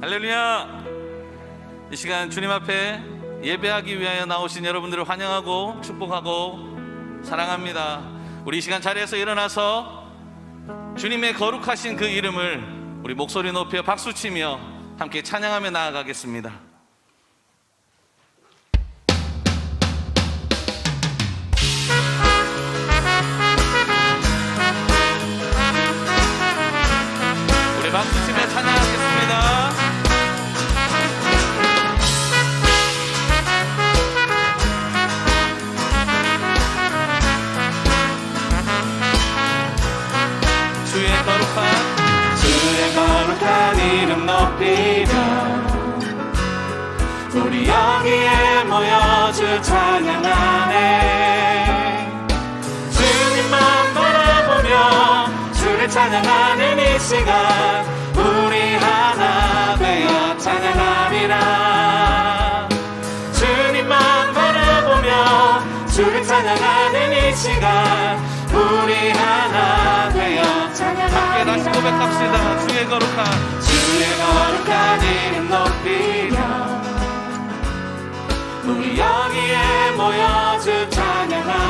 할렐루야! 이 시간 주님 앞에 예배하기 위하여 나오신 여러분들을 환영하고 축복하고 사랑합니다. 우리 이 시간 자리에서 일어나서 주님의 거룩하신 그 이름을 우리 목소리 높여 박수치며 함께 찬양하며 나아가겠습니다. 주의 거룩한 이름 높이며 우리 여기에 모여 주 찬양하네 주님만 바라보며 주를 찬양하는 이 시간 우리 하나 되어 찬양하리라 주님만 바라보며 주를 찬양하는 이 시간 다시 고백합시다. 주의 거룩한 주의 거룩한 이름 높이며 우리 여기에 모여 주 찬양하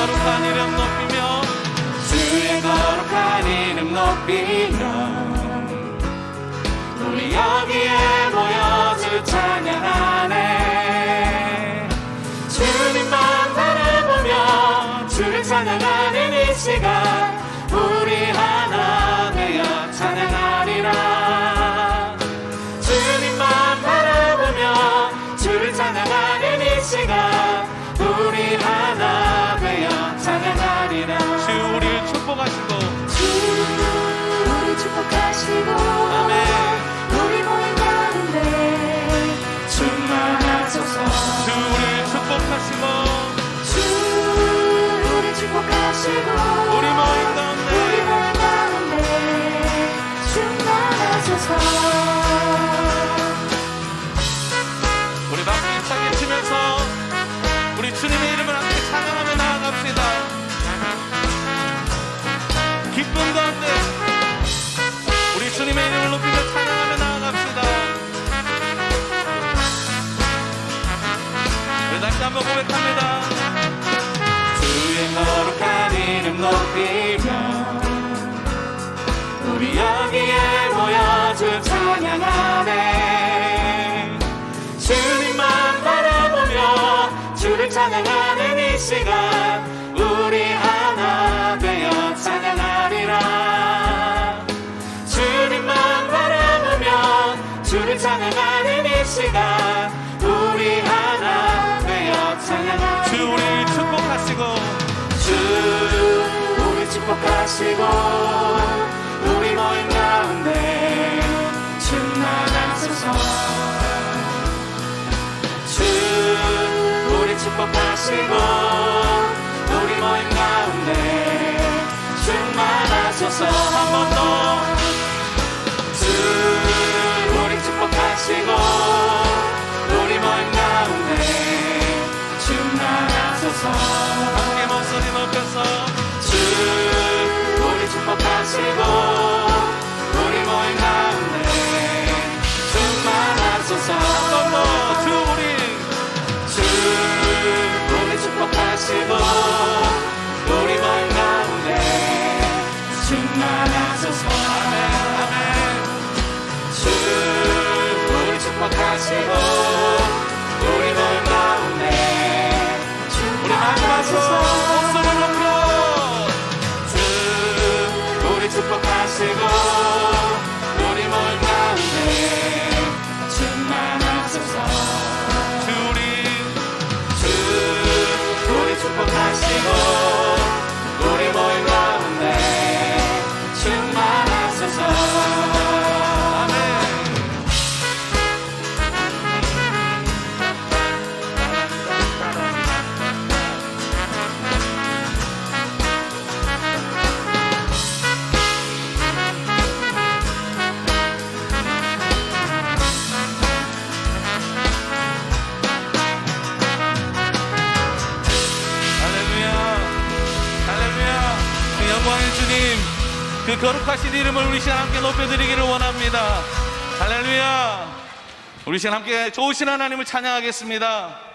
거룩한 이름 높이며 주의 거룩한 이름 높이며 우리 여기에 모여 주 찬양 찬 높이며 우리 여기에 모여 주 찬양하네 주님만 바라보며 주를 찬양하는 이 시간 하시고 우리 모임 가운데 충만하소서 주 우리 축복하시고 Lord. 거룩하신 이름을 우리 시간 함께 높여드리기를 원합니다. 할렐루야. 우리 시간 함께 좋으신 하나님을 찬양하겠습니다.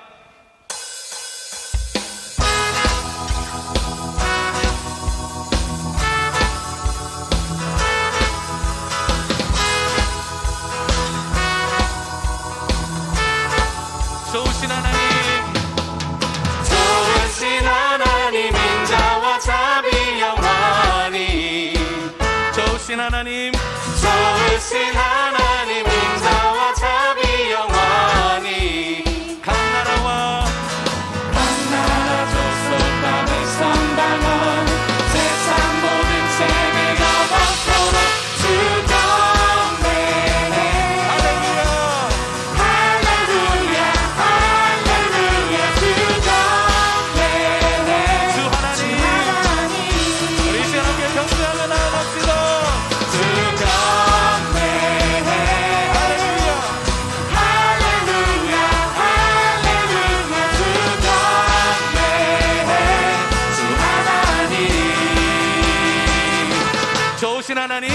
하나님. 좋으신 하나님. వచ్చినానని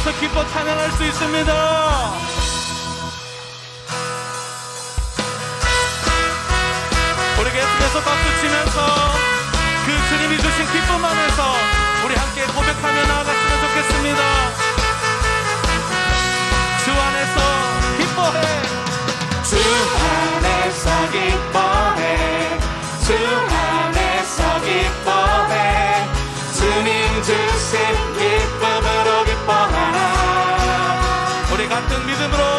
안에서 기뻐 찬양할 수 있습니다. 우리 계속해서 박수 치면서 그 주님이 주신 기쁨 안에서 우리 함께 고백하며 나아갔으면 좋겠습니다. 주 안에서 기뻐해. 주 안에서 기뻐해. 주 안에서 기뻐해. 주님 주신 Богдан, тим між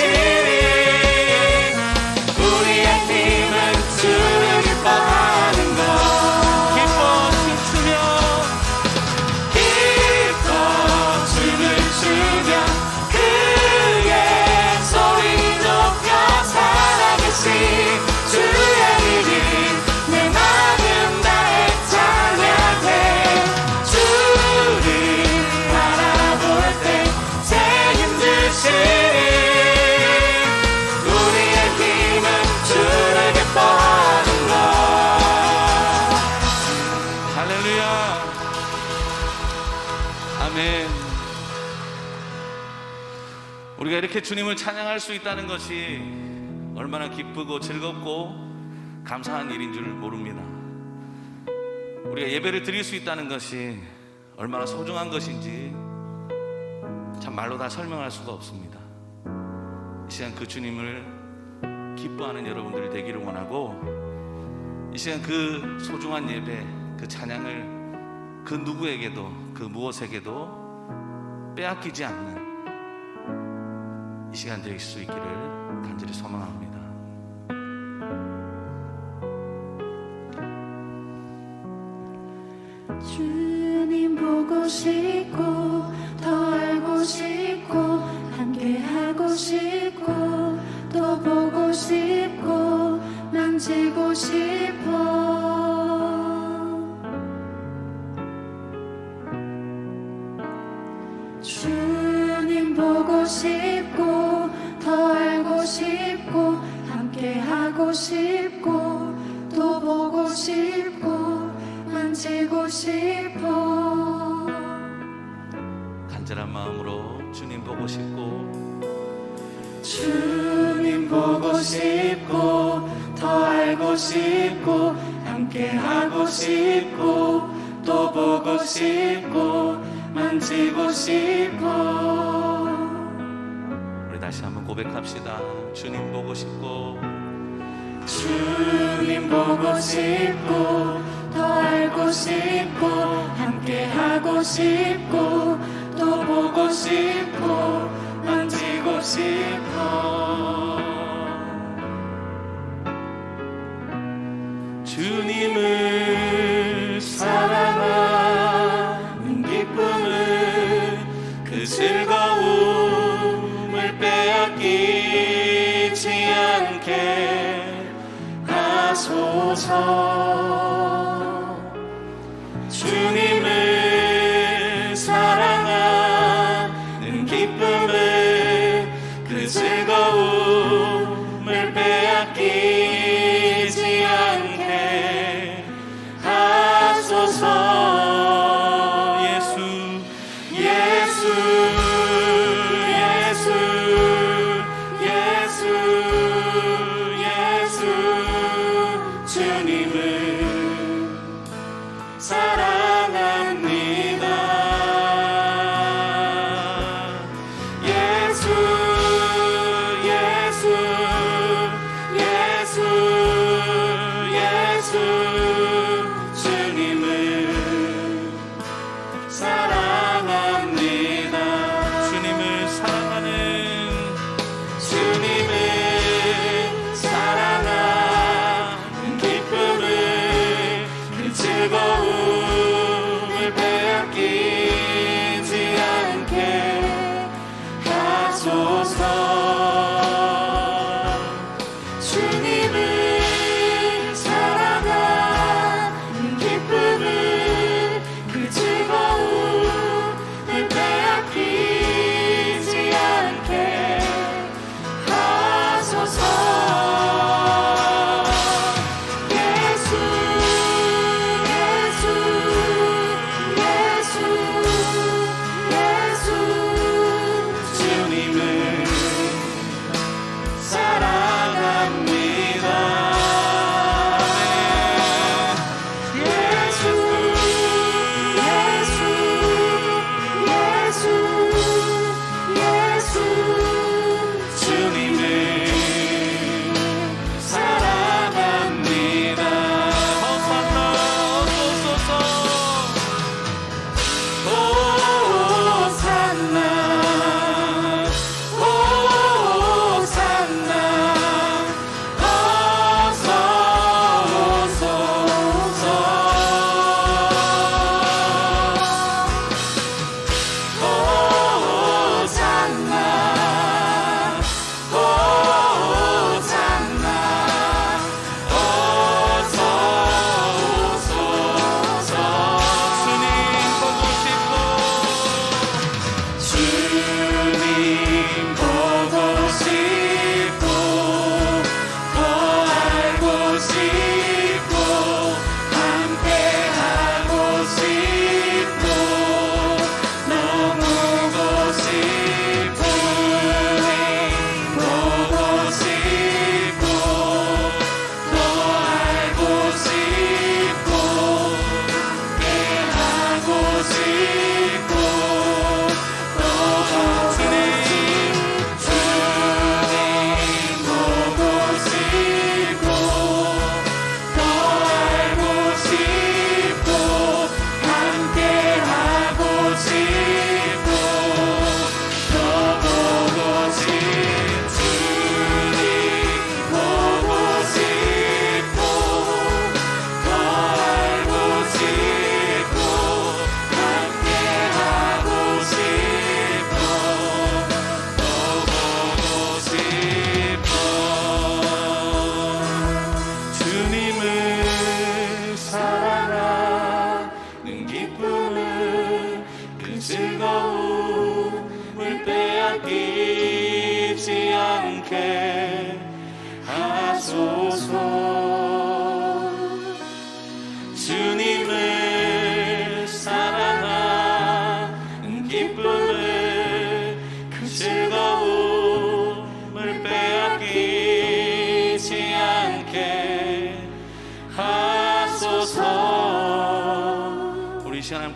Share. 이렇게 주님을 찬양할 수 있다는 것이 얼마나 기쁘고 즐겁고 감사한 일인 줄 모릅니다. 우리가 예배를 드릴 수 있다는 것이 얼마나 소중한 것인지 참 말로 다 설명할 수가 없습니다. 이 시간 그 주님을 기뻐하는 여러분들이 되기를 원하고 이 시간 그 소중한 예배, 그 찬양을 그 누구에게도 그 무엇에게도 빼앗기지 않는 이 시간 될 수 있기를 간절히 소망합니다. 주님 보고 싶고 더 알고 싶고 함께 하고 싶고 또 보고 싶고 만지고 싶어. 우리 다시 한번 고백합시다. 주님 보고 싶고. 주님 보고 싶고 더 알고 싶고 함께 하고 싶고 또 보고 싶고 만지고 싶어 즐거움을 빼앗기지 않게 하소서. 주님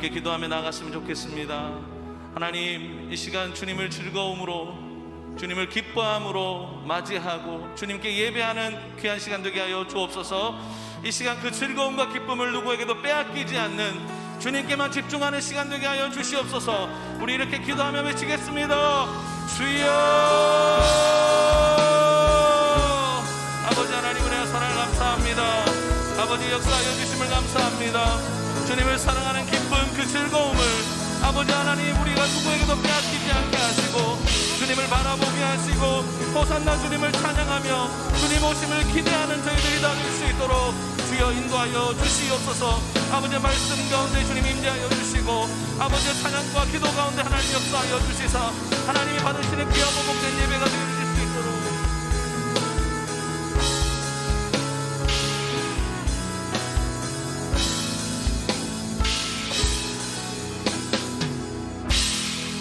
함께 기도하며 나갔으면 좋겠습니다. 하나님 이 시간 주님을 즐거움으로 주님을 기뻐함으로 맞이하고 주님께 예배하는 귀한 시간 되게 하여 주옵소서. 이 시간 그 즐거움과 기쁨을 누구에게도 빼앗기지 않는 주님께만 집중하는 시간 되게 하여 주시옵소서. 우리 이렇게 기도하며 외치겠습니다. 주여! 아버지 하나님 은혜 사랑을 감사합니다. 아버지 역사하여 주심을 감사합니다. 주님을 사랑하는 기쁨 그 즐거움을 아버지 하나님 우리가 누구에게도 빼앗기지 않게 하시고 주님을 바라보게 하시고 호산나 주님을 찬양하며 주님 오심을 기대하는 저희들이 다 될 수 있도록 주여 인도하여 주시옵소서. 아버지 말씀 가운데 주님 임재하여 주시고 아버지 찬양과 기도 가운데 하나님 역사하여 주시사 하나님이 받으시는 귀하고 복된 예배가 되길